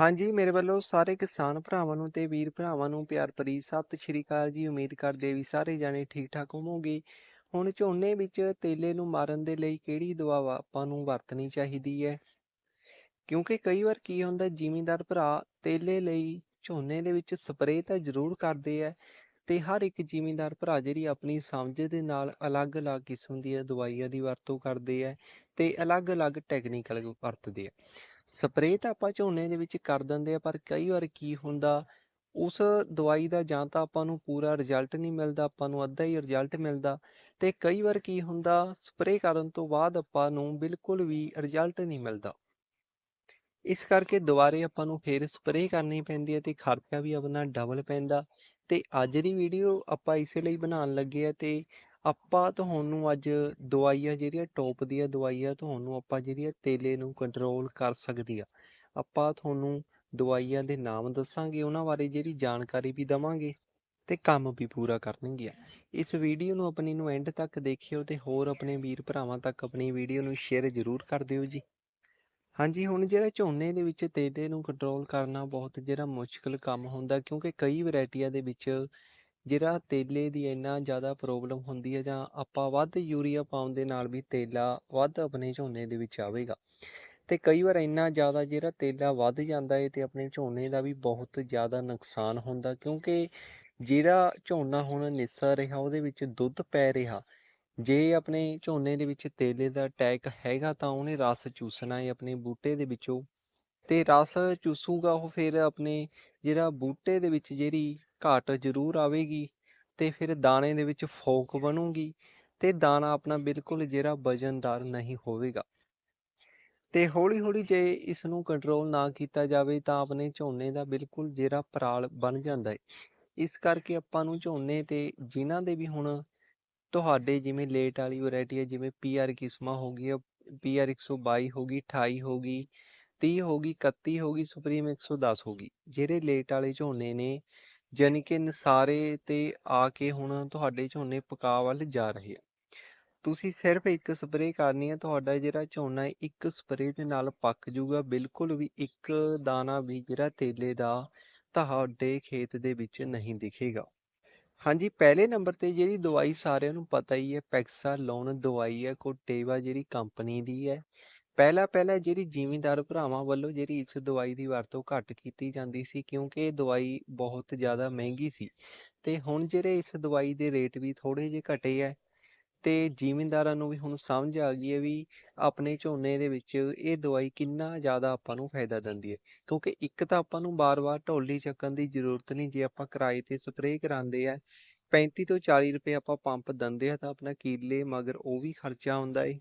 ਹਾਂਜੀ, ਮੇਰੇ ਵੱਲੋਂ ਸਾਰੇ ਕਿਸਾਨ ਭਰਾਵਾਂ ਨੂੰ ਤੇ ਵੀਰ ਭਰਾਵਾਂ ਨੂੰ ਪਿਆਰ ਭਰੀ ਸਤਿ ਸ਼੍ਰੀ ਅਕਾਲ ਜੀ। ਉਮੀਦ ਕਰਦੇ ਵੀ ਸਾਰੇ ਜਾਣੇ ਠੀਕ-ਠਾਕ ਹੋਵੋਗੇ। ਹੁਣ ਝੋਨੇ ਵਿੱਚ ਤੇਲੇ ਨੂੰ ਮਾਰਨ ਦੇ ਲਈ ਕਿਹੜੀ ਦਵਾ ਆਪਾਂ ਨੂੰ ਵਰਤਣੀ ਚਾਹੀਦੀ ਹੈ? ਕਿਉਂਕਿ ਕਈ ਵਾਰ ਕੀ ਹੁੰਦਾ ਜ਼ਿਮੀਂਦਾਰ ਭਰਾ ਤੇਲੇ ਲਈ ਝੋਨੇ ਦੇ ਵਿੱਚ ਸਪਰੇਅ ਤਾਂ ਜ਼ਰੂਰ ਕਰਦੇ ਆ ਤੇ ਹਰ ਇੱਕ ਜ਼ਿਮੀਂਦਾਰ ਭਰਾ ਜਿਹੜੀ ਆਪਣੀ ਸਮਝ ਦੇ ਨਾਲ ਅਲੱਗ-ਅਲੱਗ ਕਿਸਮ ਦੀਆਂ ਦਵਾਈਆਂ ਦੀ ਵਰਤੋਂ ਕਰਦੇ ਆ ਤੇ ਅਲੱਗ-ਅਲੱਗ ਟੈਕਨੀਕਲ ਵਰਤਦੇ ਆ। ਸਪਰੇਅ ਤਾਂ ਆਪਾਂ ਝੋਨੇ ਦੇ ਵਿੱਚ ਕਰ ਦਿੰਦੇ ਆ, ਪਰ ਕਈ ਵਾਰ ਕੀ ਹੁੰਦਾ, ਉਸ ਦਵਾਈ ਦਾ ਜਾਂ ਤਾਂ ਆਪਾਂ ਨੂੰ ਪੂਰਾ ਰਿਜ਼ਲਟ ਨਹੀਂ ਮਿਲਦਾ, ਆਪਾਂ ਨੂੰ ਅੱਧਾ ਹੀ ਰਿਜ਼ਲਟ ਮਿਲਦਾ ਤੇ ਕਈ ਵਾਰ ਕੀ ਹੁੰਦਾ, ਸਪਰੇਅ ਕਰਨ ਤੋਂ ਬਾਅਦ ਆਪਾਂ ਨੂੰ ਬਿਲਕੁਲ ਵੀ ਰਿਜ਼ਲਟ ਨਹੀਂ ਮਿਲਦਾ। ਇਸ ਕਰਕੇ ਦੁਬਾਰੇ ਆਪਾਂ ਨੂੰ ਫੇਰ ਸਪਰੇਅ ਕਰਨੀ ਪੈਂਦੀ ਹੈ ਤੇ ਖਰਚਾ ਵੀ ਆਪਣਾ ਡਬਲ ਪੈਂਦਾ ਤੇ ਅੱਜ ਦੀ ਵੀਡੀਓ ਆਪਾਂ ਇਸੇ ਲਈ ਬਣਾਉਣ ਲੱਗੇ ਆ ਤੇ ਆਪਾਂ ਤੁਹਾਨੂੰ ਅੱਜ ਦਵਾਈਆਂ ਜਿਹੜੀਆਂ ਟੌਪ ਦੀਆਂ ਦਵਾਈਆਂ ਤੁਹਾਨੂੰ ਆਪਾਂ ਜਿਹੜੀਆਂ ਤੇਲੇ ਨੂੰ ਕੰਟਰੋਲ ਕਰ ਸਕਦੀ ਆ, ਆਪਾਂ ਤੁਹਾਨੂੰ ਦਵਾਈਆਂ ਦੇ ਨਾਮ ਦੱਸਾਂਗੇ, ਉਹਨਾਂ ਬਾਰੇ ਜਿਹੜੀ ਜਾਣਕਾਰੀ ਵੀ ਦਵਾਂਗੇ ਤੇ ਕੰਮ ਵੀ ਪੂਰਾ ਕਰਨਗੀਆਂ ਇਸ ਵੀਡੀਓ ਨੂੰ ਆਪਣੀ ਨੂੰ ਐਂਡ ਤੱਕ ਦੇਖਿਓ ਤੇ ਹੋਰ ਆਪਣੇ ਵੀਰ ਭਰਾਵਾਂ ਤੱਕ ਆਪਣੀ ਵੀਡੀਓ ਨੂੰ ਸ਼ੇਅਰ ਜ਼ਰੂਰ ਕਰ ਦਿਓ ਜੀ। ਹਾਂਜੀ, ਹੁਣ ਜਿਹੜਾ ਝੋਨੇ ਦੇ ਵਿੱਚ ਤੇਲੇ ਨੂੰ ਕੰਟਰੋਲ ਕਰਨਾ ਬਹੁਤ ਜਿਹੜਾ ਮੁਸ਼ਕਲ ਕੰਮ ਹੁੰਦਾ ਕਿਉਂਕਿ ਕਈ ਵੈਰਾਈਟੀਆਂ ਦੇ ਵਿੱਚ ਜਿਹੜਾ ਤੇਲੇ ਦੀ ਇੰਨਾ ਜ਼ਿਆਦਾ ਪ੍ਰੋਬਲਮ ਹੁੰਦੀ ਹੈ ਜਾਂ ਆਪਾਂ ਵੱਧ ਯੂਰੀਆ ਪਾਉਣ ਦੇ ਨਾਲ ਵੀ ਤੇਲਾ ਵੱਧ ਆਪਣੇ ਝੋਨੇ ਦੇ ਵਿੱਚ ਆਵੇਗਾ। ਤੇ ਕਈ ਵਾਰ ਇੰਨਾ ਜ਼ਿਆਦਾ ਜਿਹੜਾ ਤੇਲਾ ਵੱਧ ਜਾਂਦਾ ਹੈ ਤੇ ਆਪਣੇ ਝੋਨੇ ਦਾ ਵੀ ਬਹੁਤ ਜ਼ਿਆਦਾ ਨੁਕਸਾਨ ਹੁੰਦਾ ਕਿਉਂਕਿ ਜਿਹੜਾ ਝੋਨਾ ਹੁਣ ਨਿਸਰ ਰਿਹਾ ਉਹਦੇ ਵਿੱਚ ਦੁੱਧ ਪੈ ਰਿਹਾ। ਜੇ ਆਪਣੇ ਝੋਨੇ ਦੇ ਵਿੱਚ ਤੇਲੇ ਦਾ ਅਟੈਕ ਹੈਗਾ ਤਾਂ ਉਹਨੇ ਰਸ ਚੂਸਣਾ ਹੈ ਆਪਣੇ ਬੂਟੇ ਦੇ ਵਿੱਚੋਂ। ਤੇ ਰਸ ਚੂਸੂਗਾ ਉਹ ਫਿਰ ਆਪਣੇ ਜਿਹੜਾ ਬੂਟੇ ਦੇ ਵਿੱਚ ਜਿਹੜੀ ਘਾਟ ਜ਼ਰੂਰ ਆਵੇਗੀ ਤੇ ਫਿਰ ਦਾਣੇ ਦੇ ਵਿੱਚ ਫੋਕ ਬਣੂਗੀ ਤੇ ਦਾਣਾ ਆਪਣਾ ਬਿਲਕੁਲ ਜਿਹੜਾ ਵਜ਼ਨਦਾਰ ਨਹੀਂ ਹੋਵੇਗਾ। ਤੇ ਹੌਲੀ-ਹੌਲੀ ਜੇ ਇਸ ਨੂੰ ਕੰਟਰੋਲ ਨਾ ਕੀਤਾ ਜਾਵੇ ਤਾਂ ਆਪਣੇ ਝੋਨੇ ਦਾ ਬਿਲਕੁਲ ਜਿਹੜਾ ਪਰਾਲ ਬਣ ਜਾਂਦਾ ਹੈ ਇਸ ਕਰਕੇ ਆਪਾਂ ਨੂੰ ਝੋਨੇ ਤੇ ਜਿਨ੍ਹਾਂ ਦੇ ਵੀ ਹੁਣ ਤੁਹਾਡੇ ਜਿਵੇਂ ਲੇਟ ਵਾਲੀ ਵੈਰਾਈਟੀ ਹੈ ਜਿਵੇਂ ਪੀਆਰ ਕਿਸਮਾਂ ਹੋ ਗਈ ਪੀਆਰ 122 ਹੋ ਗਈ 28 ਹੋ ਗਈ 30 ਹੋ ਗਈ 31 ਹੋ ਗਈ ਸੁਪਰੀਮ 110 ਹੋ ਗਈ, ਜਿਹੜੇ ਲੇਟ ਵਾਲੇ ਝੋਨੇ ਨੇ ਜਾਣੀ ਕਿ ਨਸਾਰੇ ਤੇ ਆ ਕੇ ਹੁਣ ਤੁਹਾਡੇ ਝੋਨੇ ਪਕਾ ਵੱਲ ਜਾ ਰਹੇ ਆ। ਤੁਸੀਂ ਸਿਰਫ ਇੱਕ ਸਪਰੇਅ ਕਰਨੀ ਹੈ ਤੁਹਾਡਾ ਜਿਹੜਾ ਝੋਨਾ ਇੱਕ ਸਪਰੇਅ ਦੇ ਨਾਲ ਪੱਕ ਜਾਊਗਾ ਬਿਲਕੁਲ ਵੀ ਇੱਕ ਦਾਣਾ ਵੀ ਜਿਹੜਾ ਤੇਲੇ ਦਾ ਤੁਹਾਡੇ ਖੇਤ ਦੇ ਵਿੱਚ ਨਹੀਂ ਦਿਖੇਗਾ। ਹਾਂਜੀ, ਪਹਿਲੇ ਨੰਬਰ ਤੇ ਜਿਹੜੀ ਦਵਾਈ ਸਾਰਿਆਂ ਨੂੰ ਪਤਾ ਹੀ ਹੈ, ਪੈਕਸਾ ਲੋਨ ਦਵਾਈ ਹੈ, ਕੋਟੇਵਾ ਜਿਹੜੀ ਕੰਪਨੀ ਦੀ ਹੈ। ਪਹਿਲਾ ਪਹਿਲਾ ਜਿਹੜੀ ਜ਼ਿਮੀਂਦਾਰ ਭਰਾਵਾਂ ਵੱਲੋਂ ਜਿਹੜੀ ਇਸ ਦਵਾਈ ਦੀ ਵਰਤੋਂ ਘੱਟ ਕੀਤੀ ਜਾਂਦੀ ਸੀ, ਕਿਉਂਕਿ ਇਹ ਦਵਾਈ ਬਹੁਤ ਜ਼ਿਆਦਾ ਮਹਿੰਗੀ ਸੀ, ਤੇ ਹੁਣ ਜਿਹੜੇ ਇਸ ਦਵਾਈ ਦੇ ਰੇਟ ਵੀ ਥੋੜੇ ਜਿਹੇ ਘਟੇ ਹੈ ਤੇ ਜ਼ਿਮੀਂਦਾਰਾਂ ਨੂੰ ਵੀ ਹੁਣ ਸਮਝ ਆ ਗਈ ਹੈ ਵੀ ਆਪਣੇ ਝੋਨੇ ਦੇ ਵਿੱਚ ਇਹ ਦਵਾਈ ਕਿੰਨਾ ਜ਼ਿਆਦਾ ਆਪਾਂ ਨੂੰ ਫਾਇਦਾ ਦਿੰਦੀ ਹੈ ਕਿਉਂਕਿ ਇੱਕ ਤਾਂ ਆਪਾਂ ਨੂੰ ਬਾਰ-ਬਾਰ ਢੋਲੀ ਚੱਕਣ ਦੀ ਜ਼ਰੂਰਤ ਨਹੀਂ, ਜੇ ਆਪਾਂ ਕਿਰਾਏ ਤੇ ਸਪਰੇਅ ਕਰਾਉਂਦੇ ਆ 35 ਤੋਂ 40 ਰੁਪਏ ਆਪਾਂ ਪੰਪ ਦਿੰਦੇ ਆ ਤਾਂ ਆਪਣਾ ਕੀਲੇ ਮਗਰ ਉਹ ਵੀ ਖਰਚਾ ਹੁੰਦਾ ਏ।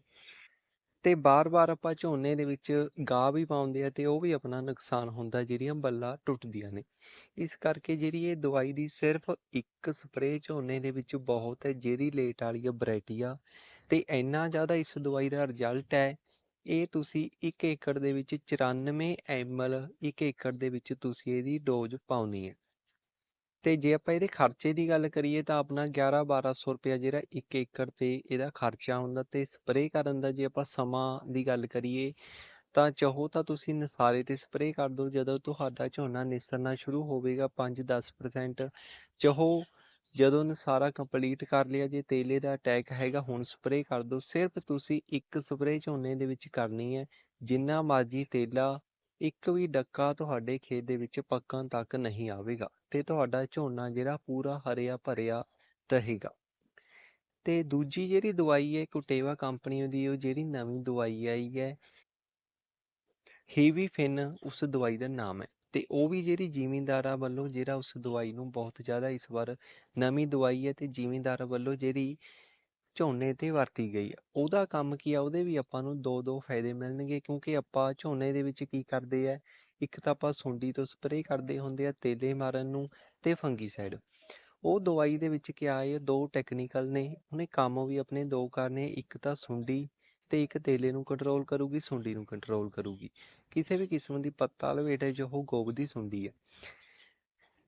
ਤੇ ਬਾਰ-ਬਾਰ ਆਪਾਂ ਝੋਨੇ ਦੇ ਵਿੱਚ ਗਾਹ ਵੀ ਪਾਉਂਦੇ ਆ ਤੇ ਉਹ ਵੀ ਆਪਣਾ ਨੁਕਸਾਨ ਹੁੰਦਾ, ਜਿਹੜੀਆਂ ਬੱਲਾਂ ਟੁੱਟਦੀਆਂ ਨੇ। ਇਸ ਕਰਕੇ ਜਿਹੜੀ ਇਹ ਦਵਾਈ ਦੀ ਸਿਰਫ ਇੱਕ ਸਪਰੇਅ ਝੋਨੇ ਦੇ ਵਿੱਚ ਬਹੁਤ ਹੈ, ਜਿਹੜੀ ਲੇਟ ਵਾਲੀ ਆ, ਵੈਰਾਈਟੀ ਆ ਤੇ ਇੰਨਾ ਜ਼ਿਆਦਾ ਇਸ ਦਵਾਈ ਦਾ ਰਿਜ਼ਲਟ ਹੈ, ਇਹ ਤੁਸੀਂ 1 ਏਕੜ ਦੇ ਵਿੱਚ 94 ਐਮਐਲ 1 ਏਕੜ ਦੇ ਵਿੱਚ ਤੁਸੀਂ ਇਹਦੀ ਡੋਜ਼ ਪਾਉਣੀ ਹੈ ਤੇ ਜੇ ਆਪਾਂ ਇਹਦੇ ਖਰਚੇ ਦੀ ਗੱਲ ਕਰੀਏ ਤਾਂ ਆਪਣਾ 11-1200 ਰੁਪਇਆ ਜਿਹੜਾ 1 ਏਕੜ ਤੇ ਇਹਦਾ ਖਰਚਾ ਹੁੰਦਾ ਤੇ ਸਪਰੇਅ ਕਰਨ ਦਾ ਜੇ ਆਪਾਂ ਸਮਾਂ ਦੀ ਗੱਲ ਕਰੀਏ ਤਾਂ ਚਾਹੋ ਤਾਂ ਤੁਸੀਂ ਨਸਾਰੇ ਤੇ ਸਪਰੇਅ ਕਰ ਦਿਓ, ਜਦੋਂ ਤੁਹਾਡਾ ਝੋਨਾ ਨਿਸਰਨਾ ਸ਼ੁਰੂ ਹੋਵੇਗਾ 5-10% ਚਾਹੋ ਜਦੋਂ ਨਸਾਰਾ ਕੰਪਲੀਟ ਕਰ ਲਿਆ ਜੇ ਤੇਲੇ ਦਾ ਅਟੈਕ ਹੈਗਾ ਹੁਣ ਸਪਰੇਅ ਕਰ ਦਿਓ, ਸਿਰਫ ਤੁਸੀਂ ਇੱਕ ਸਪਰੇਅ ਝੋਨੇ ਦੇ ਵਿੱਚ ਕਰਨੀ ਹੈ, ਜਿੰਨਾ ਮਰਜ਼ੀ ਤੇਲਾ ਇੱਕ ਵੀ ਡੱਕਾ ਤੁਹਾਡੇ ਖੇਤ ਦੇ ਵਿੱਚ ਪੱਕਣ ਤੱਕ ਨਹੀਂ ਆਵੇਗਾ ਤੇ ਤੁਹਾਡਾ ਝੋਨਾ ਜਿਹੜਾ ਪੂਰਾ ਹਰਿਆ ਭਰਿਆ ਰਹੇਗਾ। ਤੇ ਦੂਜੀ ਜਿਹੜੀ ਦਵਾਈ ਹੈ ਕੁਟੇਵਾ ਕੰਪਨੀ ਦੀ, ਉਹ ਜਿਹੜੀ ਨਵੀਂ ਦਵਾਈ ਆਈ ਹੈ ਹੀਵੀ ਫਿਨ ਉਸ ਦਵਾਈ ਦਾ ਨਾਮ ਹੈ। ਤੇ ਉਹ ਵੀ ਜਿਹੜੀ ਜ਼ਿਮੀਂਦਾਰਾਂ ਵੱਲੋਂ ਜਿਹੜਾ ਉਸ ਦਵਾਈ ਨੂੰ ਬਹੁਤ ਜ਼ਿਆਦਾ ਇਸ ਵਾਰ ਨਵੀਂ ਦਵਾਈ ਹੈ ਤੇ ਜ਼ਿਮੀਂਦਾਰਾਂ ਵੱਲੋਂ ਜਿਹੜੀ ਝੋਨੇ ਤੇ ਵਰਤੀ ਗਈ ਆ। ਉਹਦਾ ਕੰਮ ਕੀ ਆ? ਉਹਦੇ ਵੀ ਆਪਾਂ ਨੂੰ ਦੋ ਦੋ ਫਾਇਦੇ ਮਿਲਣਗੇ ਕਿਉਂਕਿ ਆਪਾਂ ਝੋਨੇ ਦੇ ਵਿੱਚ ਕੀ ਕਰਦੇ ਆ? ਇੱਕ ਤਾਂ ਆਪਾਂ ਸੁੰਡੀ ਤੋਂ ਸਪਰੇਅ ਕਰਦੇ ਹੁੰਦੇ ਆ ਤੇਲੇ ਮਾਰਨ ਨੂੰ ਤੇ ਫੰਗੀਸਾਈਡ। ਉਹ ਦਵਾਈ ਦੇ ਵਿੱਚ ਕੀ ਆਏ ਦੋ ਟੈਕਨੀਕਲ ਨੇ। ਉਹਨੇ ਕੰਮ ਵੀ ਆਪਣੇ ਦੋ ਕਰਨੇ ਇੱਕ ਤਾਂ ਸੁੰਡੀ ਤੇ ਇੱਕ ਤੇਲੇ ਨੂੰ ਕੰਟਰੋਲ ਕਰੂਗੀ, ਸੁੰਡੀ ਨੂੰ ਕੰਟਰੋਲ ਕਰੂਗੀ। ਕਿਸੇ ਵੀ ਕਿਸਮ ਦੀ ਪੱਤਾ ਲਵੇਟ ਹੈ ਜੋ ਉਹ ਗੋਬਦੀ ਸੁੰਡੀ ਹੈ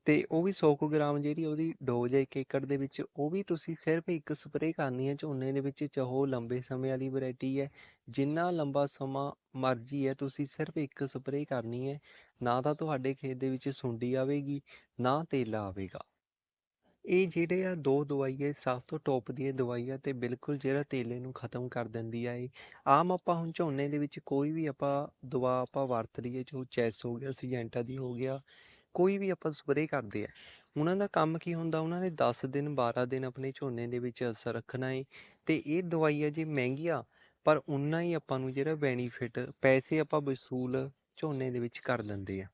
ਤੇ ਉਹ ਵੀ 100 ਕੁ ਗ੍ਰਾਮ ਜਿਹੜੀ ਉਹਦੀ ਡੋਜ਼ ਹੈ 1 ਏਕੜ ਦੇ ਵਿੱਚ, ਉਹ ਵੀ ਤੁਸੀਂ ਸਿਰਫ ਇੱਕ ਸਪਰੇਅ ਕਰਨੀ ਹੈ, ਝੋਨੇ ਦੇ ਵਿੱਚ ਚਾਹੋ ਲੰਬੇ ਸਮੇਂ ਵਾਲੀ ਵੈਰਾਈਟੀ ਹੈ। ਜਿੰਨਾ ਲੰਬਾ ਸਮਾਂ ਮਰਜ਼ੀ ਹੈ, ਤੁਸੀਂ ਸਿਰਫ ਇੱਕ ਸਪਰੇਅ ਕਰਨੀ ਹੈ, ਨਾ ਤਾਂ ਤੁਹਾਡੇ ਖੇਤ ਦੇ ਵਿੱਚ ਸੁੰਡੀ ਆਵੇਗੀ, ਨਾ ਤੇਲਾ ਆਵੇਗਾ। ਇਹ ਜਿਹੜੇ ਆ ਦੋ ਦਵਾਈ ਹੈ ਸਭ ਤੋਂ ਟੌਪ ਦੀਆਂ ਇਹ ਦਵਾਈ ਆ ਤੇ ਬਿਲਕੁਲ ਜਿਹੜਾ ਤੇਲੇ ਨੂੰ ਖਤਮ ਕਰ ਦਿੰਦੀ ਆ ਇਹ। ਆਮ ਆਪਾਂ ਹੁਣ ਝੋਨੇ ਦੇ ਵਿੱਚ ਕੋਈ ਵੀ ਆਪਾਂ ਦਵਾ ਆਪਾਂ ਵਰਤ ਲਈਏ, ਜੋ ਚੈਸ ਹੋ ਗਿਆ, ਸੀਜੈਂਟਾ ਦੀ ਹੋ ਗਿਆ ਕੋਈ ਵੀ ਆਪਾਂ ਸਪਰੇਅ ਕਰਦੇ ਆ, ਉਹਨਾਂ ਦਾ ਕੰਮ ਕੀ ਹੁੰਦਾ, ਉਹਨਾਂ ਨੇ 10 ਦਿਨ 12 ਦਿਨ ਆਪਣੇ ਝੋਨੇ ਦੇ ਵਿੱਚ ਅਸਰ ਰੱਖਣਾ ਹੈ ਤੇ ਇਹ ਦਵਾਈ ਆ ਜੇ ਮਹਿੰਗੀ ਆ ਪਰ ਉਨਾ ਹੀ ਆਪਾਂ ਨੂੰ ਜਿਹੜਾ ਬੈਨੀਫਿਟ ਪੈਸੇ ਆਪਾਂ ਵਸੂਲ ਝੋਨੇ ਦੇ ਵਿੱਚ ਕਰ ਲੈਂਦੇ ਆ।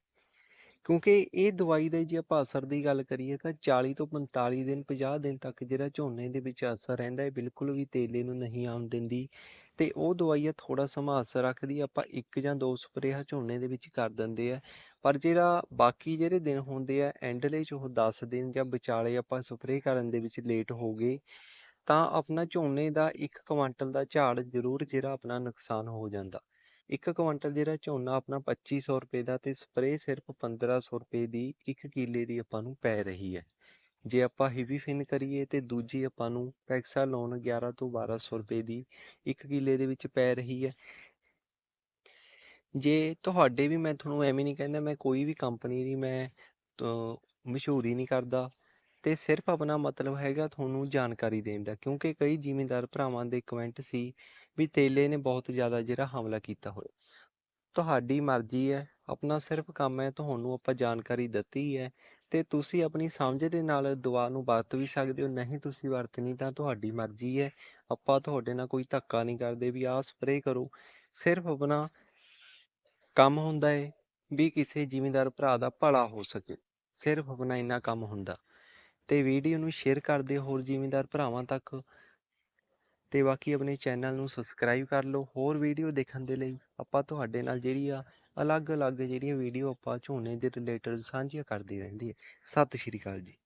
ਕਿਉਂਕਿ ਇਹ ਦਵਾਈ ਦੇ ਜੇ ਆਪਾਂ ਅਸਰ ਦੀ ਗੱਲ ਕਰੀਏ, ਤਾਂ 40 ਤੋਂ 45 ਦਿਨ 50 ਦਿਨ ਤੱਕ ਜਿਹੜਾ ਝੋਨੇ ਦੇ ਵਿੱਚ ਅਸਰ ਰਹਿੰਦਾ ਹੈ ਬਿਲਕੁਲ ਵੀ ਤੇਲੇ ਨੂੰ ਨਹੀਂ ਆਉਣ ਦਿੰਦੀ, ਤੇ ਉਹ ਦਵਾਈ ਆ ਥੋੜਾ ਸਮਾਂ ਅਸਰ ਰੱਖਦੀ ਆਪਾਂ ਇੱਕ ਜਾਂ ਦੋ ਸਪਰੇਹਾਂ ਝੋਨੇ ਦੇ ਵਿੱਚ ਕਰ ਦਿੰਦੇ ਆ ਪਰ ਜਿਹੜਾ ਬਾਕੀ ਜਿਹੜੇ ਦਿਨ ਹੁੰਦੇ ਆ ਐਂਡਲੇ ਚ ਉਹ 10 ਦਿਨ ਜਾਂ ਵਿਚਾਲੇ ਆਪਾਂ ਸਪਰੇਅ ਕਰਨ ਦੇ ਵਿੱਚ ਲੇਟ ਹੋ ਗਏ, ਤਾਂ ਆਪਣਾ ਝੋਨੇ ਦਾ 1 ਕੁਆਂਟਲ ਦਾ ਝਾੜ ਜ਼ਰੂਰ ਜਿਹੜਾ ਆਪਣਾ ਨੁਕਸਾਨ ਹੋ ਜਾਂਦਾ। ਇੱਕ ਕੁਆਂਟਲ ਜਿਹੜਾ ਝੋਨਾ ਆਪਣਾ 2500 ਰੁਪਏ ਦਾ ਤੇ ਸਪਰੇਅ ਸਿਰਫ 1500 ਰੁਪਏ ਦੀ ਇੱਕ ਕਿੱਲੇ ਦੀ ਆਪਾਂ ਨੂੰ ਪੈ ਰਹੀ ਹੈ। ਜੇ ਆਪਾਂ ਹੈਵੀ ਫਿਨ ਕਰੀਏ ਤੇ ਦੂਜੀ ਆਪਾਂ ਨੂੰ ਪੈਕਸਾ ਲੋਨ 11 ਤੋਂ 1200 ਰੁਪਏ ਦੀ ਇੱਕ ਕਿੱਲੇ ਦੇ ਵਿੱਚ ਪੈ ਰਹੀ ਹੈ। ਜੇ ਤੁਹਾਡੇ ਵੀ ਮੈਂ ਤੁਹਾਨੂੰ ਐਵੇਂ ਨਹੀਂ ਕਹਿੰਦਾ ਮੈਂ ਕੋਈ ਵੀ ਕੰਪਨੀ ਦੀ ਮੈਂ ਅਹ, ਮਸ਼ਹੂਰੀ ਨਹੀਂ ਕਰਦਾ ਤੇ ਸਿਰਫ ਆਪਣਾ ਮਤਲਬ ਹੈਗਾ ਤੁਹਾਨੂੰ ਜਾਣਕਾਰੀ ਦੇਣ ਦਾ ਕਿਉਂਕਿ ਕਈ ਜ਼ਿਮੀਂਦਾਰ ਭਰਾਵਾਂ ਦੇ ਕਮੈਂਟ ਸੀ ਵੀ ਤੇਲੇ ਨੇ ਬਹੁਤ ਜ਼ਿਆਦਾ ਜਿਹੜਾ ਹਮਲਾ ਕੀਤਾ ਹੋਇਆ। ਤੁਹਾਡੀ ਮਰਜ਼ੀ ਹੈ ਆਪਣਾ ਸਿਰਫ ਕੰਮ ਹੈ ਤੁਹਾਨੂੰ ਆਪਾਂ ਜਾਣਕਾਰੀ ਦਿੱਤੀ ਹੈ ਤੇ ਤੁਸੀਂ ਆਪਣੀ ਸਮਝ ਦੇ ਨਾਲ ਦਵਾ ਨੂੰ ਵਰਤ ਵੀ ਸਕਦੇ ਹੋ ਨਹੀਂ ਤੁਸੀਂ ਵਰਤਣੀ ਤਾਂ ਤੁਹਾਡੀ ਮਰਜ਼ੀ ਹੈ ਆਪਾਂ ਤੁਹਾਡੇ ਨਾਲ ਕੋਈ ਧੱਕਾ ਨਹੀਂ ਕਰਦੇ ਵੀ ਆਹ ਸਪਰੇਅ ਕਰੋ ਸਿਰਫ ਆਪਣਾ ਕੰਮ ਹੁੰਦਾ ਹੈ ਵੀ ਕਿਸੇ ਜ਼ਿਮੀਂਦਾਰ ਭਰਾ ਦਾ ਭਲਾ ਹੋ ਸਕੇ, ਸਿਰਫ ਆਪਣਾ ਇੰਨਾ ਕੰਮ ਹੁੰਦਾ। ਤੇ ਵੀਡੀਓ ਨੂੰ ਸ਼ੇਅਰ ਕਰ ਦਿਓ ਹੋਰ ਜ਼ਿਮੀਂਦਾਰ ਭਰਾਵਾਂ ਤੱਕ। ਤੇ ਬਾਕੀ ਆਪਣੇ ਚੈਨਲ ਨੂੰ ਸਬਸਕ੍ਰਾਈਬ ਕਰ ਲਓ, ਹੋਰ ਵੀਡੀਓ ਦੇਖਣ ਦੇ ਲਈ ਆਪਾਂ ਤੁਹਾਡੇ ਨਾਲ ਜਿਹੜੀ ਆ ਅਲੱਗ-ਅਲੱਗ ਜਿਹੜੀਆਂ ਵੀਡੀਓ ਆਪਾਂ ਝੋਨੇ ਦੇ ਰਿਲੇਟਡ ਸਾਂਝੀਆਂ ਕਰਦੇ ਰਹਿੰਦੀ ਹੈ ਸਤਿ ਸ਼੍ਰੀ ਅਕਾਲ ਜੀ।